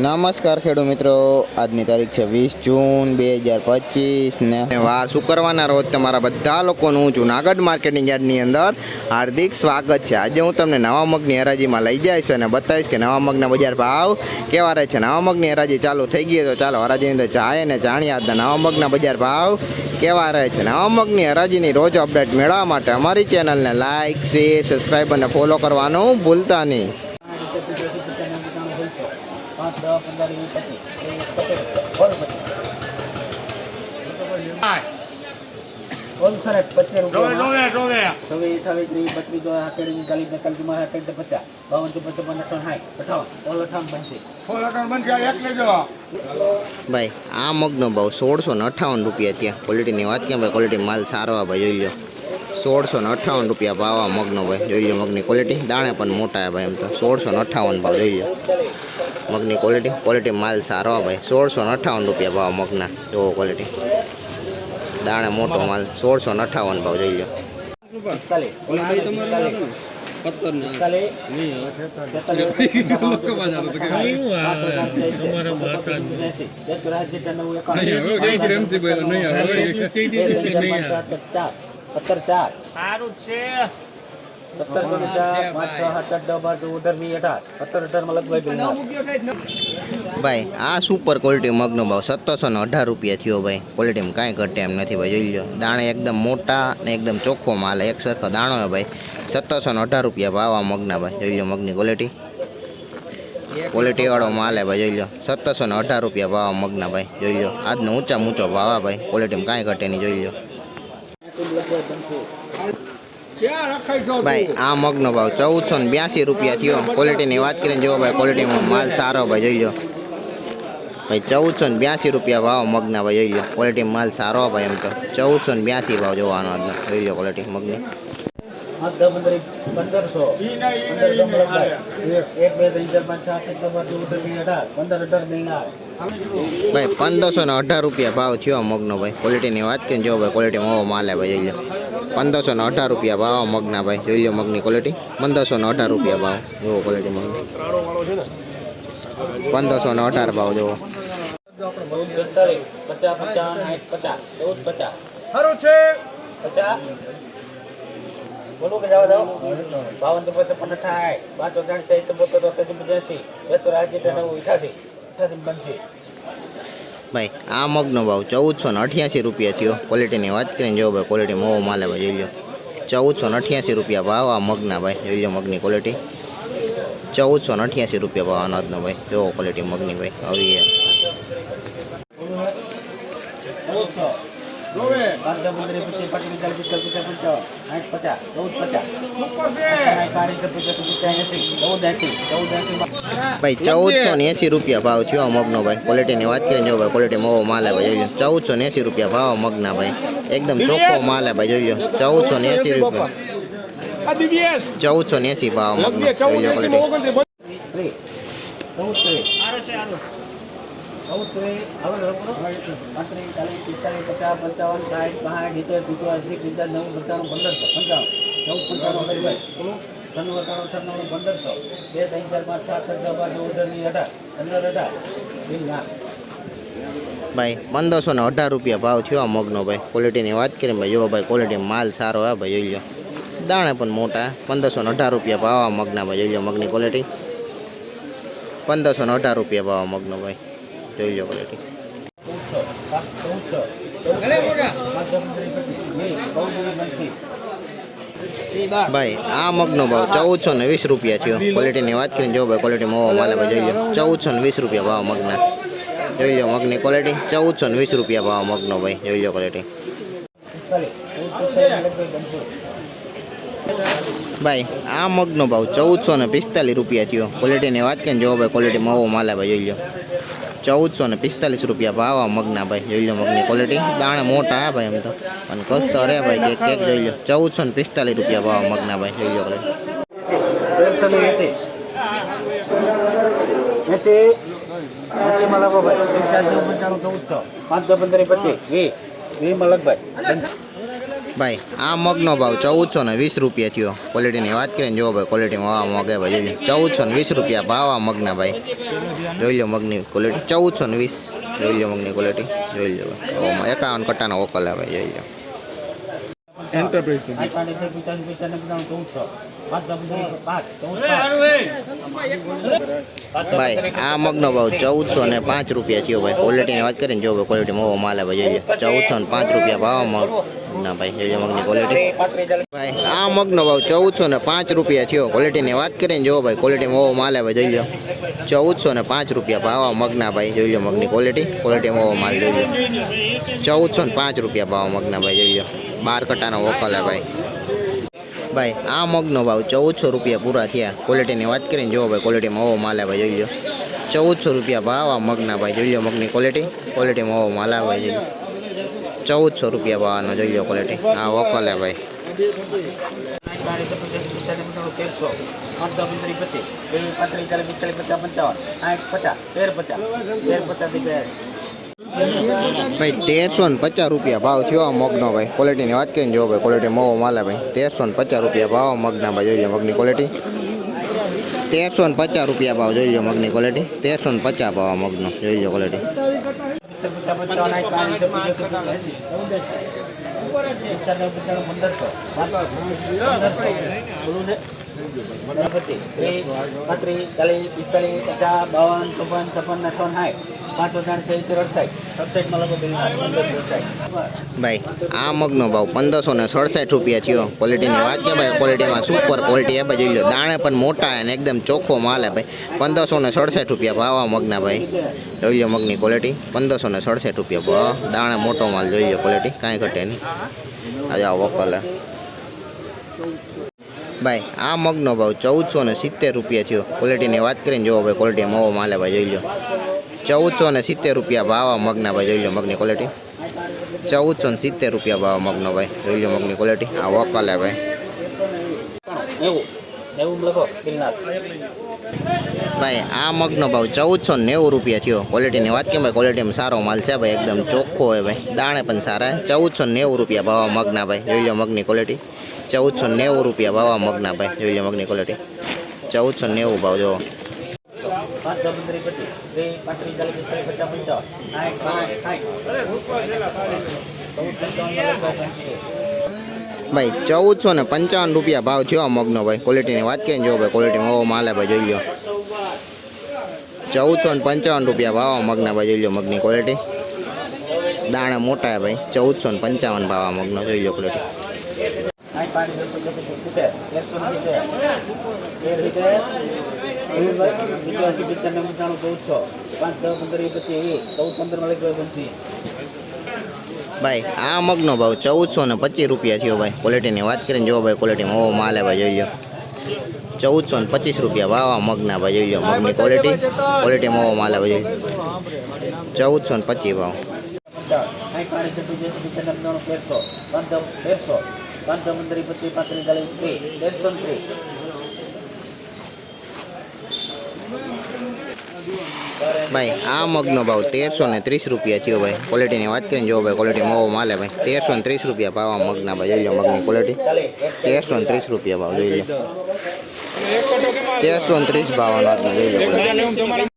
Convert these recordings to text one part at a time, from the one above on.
નમસ્કાર ખેડૂત મિત્રો. આજની તારીખ છે વીસ જૂન બે હજાર પચીસ ને વાર શુક્રવારના રોજ તમારા બધા લોકોનું જુનાગઢ માર્કેટિંગ યાર્ડની અંદર હાર્દિક સ્વાગત છે. આજે હું તમને નવા મગની હરાજીમાં લઈ જઈશ અને બતાવીશ કે નવા મગના બજાર ભાવ કેવા રહે છે. નવા મગની હરાજી ચાલુ થઈ ગઈ તો ચાલો હરાજીની અંદર જાય અને જાણીએ આજના નવા મગના બજાર ભાવ કેવા રહે છે. નવા મગની હરાજીની રોજ અપડેટ મેળવવા માટે અમારી ચેનલને લાઇક શેર, સબસ્ક્રાઈબ અને ફોલો કરવાનું ભૂલતા નહીં. પાંચ દસ પંદર વીસ પચીસ બોલ પચીસ બોલ પચીસ રૂપિયા છવ્વીસ અઠાવીસ ત્રીસ બત્રીસ દો અઠ્યાવીસ ચાલીસ બેતાલીસ ચુમ્માલીસ અઠ્યાવીસ પચાસ. બાવન ચોપન ચોપન અઠાવન સાઠ અઠાવન ઓલ અઠાવન પંચી ભાઈ આ મગનો ભાવ સોળસો ને અઠ્ઠાવન રૂપિયા થયા. ક્વોલિટીની વાત કેમ? ભાઈ ક્વોલિટી માલ સારો ભાઈ જોઈ લો સોળસો ને અઠ્ઠાવન રૂપિયા ભાવ આ મગનો ભાઈ જોઈ લો મગની ક્વોલિટી દાણે પણ મોટા ભાઈ એમ તો. સોળસો ને અઠ્ઠાવન ભાવ જોઈ લો મગની ક્વોલિટી ક્વોલિટી માલ સારો ભાઈ સોળસો અઠ્ઠાવન રૂપિયા ભાવ મગના. જોવો ક્વોલિટી દાણે મોટો માલ, સોળસો અઠ્ઠાવન ભાવ, જોઈ લો. સારું છે. ભાઈ આ સુપર ક્વોલિટી મગનો ભાવ સત્તરસો ને અઢાર રૂપિયા થયો ભાઈ ક્વોલિટીમાં કાંઈ ઘટે એમ નથી ભાઈ જોઈ લો દાણે એકદમ મોટા ને એકદમ ચોખ્ખો માલ એક સરખો દાણો હે ભાઈ સત્તરસો ને અઢાર રૂપિયા ભાવ આ મગના ભાઈ જોઈ લો મગની ક્વોલિટી ક્વોલિટીવાળો માલ હે ભાઈ જોઈ લો સત્તરસો ને અઢાર રૂપિયા ભાવ મગના ભાઈ જોઈ લો આજનો ઊંચા ઊંચો ભાવ ભાઈ ક્વોલિટીમાં કાંઈ ઘટે નહીં જોઈ લો ભાઈ આ મગનો ભાવ ચૌદસો ને બ્યાસી રૂપિયા થયો. ક્વોલિટીની વાત કરીને જુઓ ભાઈ ક્વોલિટીમાં માલ સારો ભાઈ જોઈ લો. ભાઈ ચૌદસો ને બ્યાસી રૂપિયા ભાવ મગના ભાઈ જોઈ લો. ક્વોલિટી માલ સારો ભાઈ એમ તો. ચૌદસો ને બ્યાસી ભાવ જોવાનો આજનો જોઈ લો ક્વોલિટી મગની. પંદરસો. ભાઈ પંદરસો ને અઢાર રૂપિયા ભાવ થયો મગનો ભાઈ. ક્વોલિટીની વાત કરીને જો ભાઈ ક્વોલિટી માલ હે ભાઈ જોઈ લો. પંદરસો ને અઢાર રૂપિયા ભાવ મગના ભાઈ. જોઈ લો મગની ક્વોલિટી પંદરસો ને અઢાર રૂપિયા ભાવ. જુઓ ક્વોલિટી મગ પંદરસો ને અઢાર ભાવ, જુઓ. બોલું તો થાય. પાંચ ઓગણ સાહીઠ તો બેસો રાજ્ય પંચી ભાઈ, આ મગનો ભાવ ચૌદસો ને અઠ્યાસી રૂપિયા થયો. ક્વોલિટીની વાત કરીને જો ભાઈ ક્વોલિટી મોવો માલે ભાઈ, જોઈ લો. ચૌદસો ને અઠ્યાસી રૂપિયા ભાવ આ મગના ભાઈ, જોઈ લો મગની ક્વોલિટી ચૌદસો ને અઠ્યાસી રૂપિયા ભાવ અનાજનો ભાઈ, જોવો ક્વોલિટી મગની ભાઈ, આવી પાંચ દસ પંદર પચીસ પચીસ ચાલીસ પિસ્તાલીસ પંચાવન સાઠ પચાસ ચૌદ પચાસ સાઠ પચાસ પચાસ એસી ચૌદ એસી ચૌદ એસી ભાઈ ચૌદસો ને એસી રૂપિયા ભાવ થયો મગનો ભાઈ ક્વોલિટીની વાત કરીને જો ભાઈ ક્વોલિટી મોવો માલ હે ભાઈ જોઈ લો. ચૌદસો ને એસી રૂપિયા ભાવ મગના ભાઈ એકદમ ચોખ્ખો માલ હે ભાઈ જોઈ લો. ચૌદસો ને એંસી રૂપિયા ચૌદસો ને એસી ભાવ મગનો જોઈ લો ક્વોલિટી ત્રીસ ભાઈ. પંદરસો ને અઢાર રૂપિયા ભાવ થયો આ મગનો ભાઈ. ક્વોલિટીની વાત કરીએ ભાઈ જો ભાઈ ક્વોલિટી માલ સારો હા ભાઈ, જોઈ લો. દાણે પણ મોટા પંદરસો ને અઢાર રૂપિયા ભાવ આ મગના ભાઈ, જોઈ લો મગની ક્વોલિટી પંદરસો ને અઢાર રૂપિયા ભાવ મગનો ભાઈ. જોઈ લો ક્વોલિટી ભાઈ, આ મગનો ભાવ ચૌદસો ને વીસ રૂપિયા થયો. ક્વોલિટીની વાત કરીને જો ભાઈ ક્વોલિટી મોવા માલે ભાઈ, જોઈ લો. ચૌદસો ને વીસ રૂપિયા ભાવ મગના. જોઈ લો મગની ક્વોલિટી ચૌદસો ને વીસ રૂપિયા ભાવ મગનો ભાઈ, જોઈ લો ક્વોલિટી ભાઈ, આ મગનો ભાવ ચૌદસો ને પિસ્તાલીસ રૂપિયા થયો. ક્વોલિટીની વાત કરીને જો ભાઈ ક્વોલિટી મોવો માલે ભાઈ, જોઈ લો. ચૌદસો ને પિસ્તાલીસ રૂપિયા ભાવ મગના ભાઈ. જોઈ લો મગની ક્વોલિટી દાણે મોટા હા ભાઈ એમ તો. અને કસ્તો રે ભાઈ કેક કેક જોઈ લો. ચૌદસો ને પિસ્તાલીસ રૂપિયા ભાવ મગના ભાઈ. જોઈ લો ભાઈ. પાંચ દસ પંદર પચીસ વીસ વીસમાં લખ ભાઈ આ મગનો ભાવ ચૌદસો ને વીસ રૂપિયા થયો. ક્વોલિટીની વાત કરીને જુઓ ભાઈ ક્વોલિટીમાં આવા મગે ભાઈ. જોઈ ચૌદસો ને વીસ રૂપિયા ભાવ આ મગના ભાઈ. જોઈ લો મગની ક્વોલિટી ચૌદસો ને વીસ. જોઈ લો મગની ક્વોલિટી જોઈ લો ભાઈ. એકાવન કટ્ટાનો વકલ આવે જોઈ લો એન્ટરપ્રાઇઝ ભાઈ. આ મગનો ભાવ ચૌદસો ને પાંચ રૂપિયા થયો ભાઈ. ક્વોલિટીની વાત કરીને જો ભાઈ ક્વોલિટી મોવો માલ આવે જોઈ લો ચૌદસો ને પાંચ રૂપિયા ભાવ મગ. ના ભાઈ જોઈ મગની ક્વોલિટી ભાઈ, આ મગનો ભાવ ચૌદસો ને પાંચ રૂપિયા થયો. ક્વોલિટીની વાત કરીને જો ભાઈ ક્વોલિટી મોવો માલ આવે, જોઈ લો ચૌદસો ને પાંચ રૂપિયા ભાવ મગના ભાઈ, જોઈ લો મગની ક્વોલિટી ક્વોલિટી મોવો માલ, જોઈ લો ચૌદસો ને પાંચ રૂપિયા ભાવ મગના ભાઈ, જોઈ લો બાર કટાનો વોકલ હે ભાઈ. ભાઈ, આ મગનો ભાવ ચૌદસો રૂપિયા પૂરા થયા. ક્વોલિટીની વાત કરીને જો ભાઈ ક્વોલિટીમાં ઓવો માલ આવે, જોઈ લો ચૌદસો રૂપિયા ભાવ આ મગના ભાઈ, જોઈ લો મગની ક્વોલિટી ક્વોલિટીમાં ઓવો માલ આવે, જોઈ લો ચૌદસો રૂપિયા ભાવનો જોઈ લો ક્વોલિટી આ વોકલ ભાઈ. ભાઈ, તેરસો ને પચાસ રૂપિયા ભાવ થયો મગનો ભાઈ. ક્વોલિટીની વાત કરીને જો ભાઈ ક્વોલિટી મોવો માલે ભાઈ. તેરસો ને પચાસ રૂપિયા ભાવ મગના ભાઈ, જોઈ લો મગની ક્વોલિટી તેરસો ને પચાસ રૂપિયા ભાવ, જોઈ લો મગની ક્વોલિટી તેરસો ને પચાસ ભાવ મગનો, જોઈ લો ક્વોલિટી પંદરસો બાવન ચોપન છપ્પન ને ત્રણ સાઠ ભાઈ, આ મગનો ભાવ પંદરસો ને સડસઠ રૂપિયા થયો. ક્વોલિટીની વાત કે ભાઈ ક્વોલિટીમાં સુપર ક્વોલિટી એ જોઈ લો દાણે પણ મોટા અને એકદમ ચોખ્ખો માલ હે ભાઈ. પંદરસો ને સડસઠ રૂપિયા ભાવ આ મગના ભાઈ. જોઈ લો મગની ક્વોલિટી પંદરસો ને સડસઠ રૂપિયા ભાવ. દાણે મોટો માલ જોઈ લો ક્વોલિટી કાંઈ ઘટે નહીં. આજે આ વકલ ભાઈ, આ મગનો ભાવ ચૌદસો ને સિત્તેર રૂપિયા થયો. ક્વોલિટીની વાત કરીને જોવો ભાઈ ક્વોલિટી મોવો માલે ભાઈ, જોઈ લો ચૌદસો ને સિત્તેર રૂપિયા ભાવ મગના ભાઈ જોઈ લો મગની ક્વોલિટી ચૌદસો ને સિત્તેર રૂપિયા ભાવ મગનો ભાઈ જોઈ લો મગની ક્વોલિટી આ વકલ હે ભાઈ. ભાઈ આ મગનો ભાવ ચૌદસો નેવું રૂપિયા થયો. ક્વોલિટીની વાત કેમ ભાઈ ક્વોલિટીમાં સારો માલ છે ભાઈ એકદમ ચોખ્ખો હોય ભાઈ. દાણે પણ સારા ચૌદસો નેવું રૂપિયા ભાવ મગના ભાઈ જોઈ લો મગની ક્વોલિટી ચૌદસો નેવું રૂપિયા ભાવ મગના ભાઈ જોઈ લો મગની ક્વોલિટી ચૌદસો નેવું ભાવ જો પાંચ દસ પંદર પચીસ બે પાંત્રીસ ચાલીસ પિસ્તાલીસ પચાસ પંચાવન આઠ પાંચ સાઠ ભાઈ ચૌદસો ને પંચાવન રૂપિયા ભાવ થયો મગનો ભાઈ. ક્વોલિટીની વાત કરીને જો ભાઈ ક્વોલિટીમાં ઓવો માલ ભાઈ જોઈ લો ચૌદસો ને પંચાવન રૂપિયા ભાવ મગના ભાઈ જોઈ લો મગની ક્વોલિટી દાણા મોટા ભાઈ ચૌદસો ને પંચાવન ભાવ આ મગનો જોઈ લો ક્વોલિટી પંદર પંદર પંદર ભાઈ આ મગનો ભાવ ચૌદસો ને પચીસ રૂપિયા થયો ભાઈ ક્વોલિટીની વાત કરીને જો ભાઈ ક્વોલિટીમાં ઓવો માલ ભાઈ જોઈ લો ચૌદસો ને પચીસ રૂપિયા આ મગના ભાઈ જોઈ લો મગની ક્વોલિટી ક્વોલિટીમાં ઓવો માલ ભાઈ જોઈ ચૌદસો ને પચીસ ભાવ પાંચ છત્રીસ જેસી પિસ્તાલીસ પંચાણું તેરસો પાંચ દસ તેરસો પાંચ દસ પંદર વીસ પચીસ પાંત્રીસ ચાલીસ ત્રીસ તેરસો ને ત્રીસ ભાઈ આ મગનો ભાવ તેરસો ને ત્રીસ રૂપિયા થયો ભાઈ ક્વોલિટીની વાત કરીને જોવો ભાઈ ક્વોલિટી મોવો માલે ભાઈ તેરસો ને ત્રીસ રૂપિયા ભાવ આ મગના ભાઈ જોઈ લો મગની ક્વોલિટી તેરસો ને ત્રીસ રૂપિયા ભાવ જોઈ લો તેરસો ને ત્રીસ ભાવનો આજનો જોઈ લો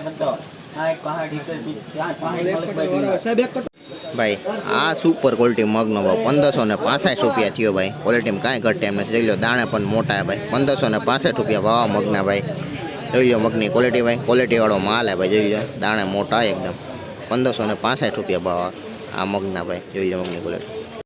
પંચાવન ભાઈ આ સુપર ક્વોલિટી મગનો ભાવ પંદરસો ને પાસઠ રૂપિયા થયો ભાઈ. ક્વોલિટીમાં કાંઈ ઘટે એમ નથી. જોઈ લો દાણે પણ મોટા હે ભાઈ. પંદરસો ને પાસઠ રૂપિયા ભાવ મગના ભાઈ. જોઈ લો મગની ક્વોલિટી ભાઈ. ક્વોલિટીવાળો માલ હે ભાઈ જોઈ લો. દાણે મોટા એકદમ. પંદરસો ને પાસઠ રૂપિયા ભાવ આ મગના ભાઈ. જોઈ લો મગની ક્વોલિટી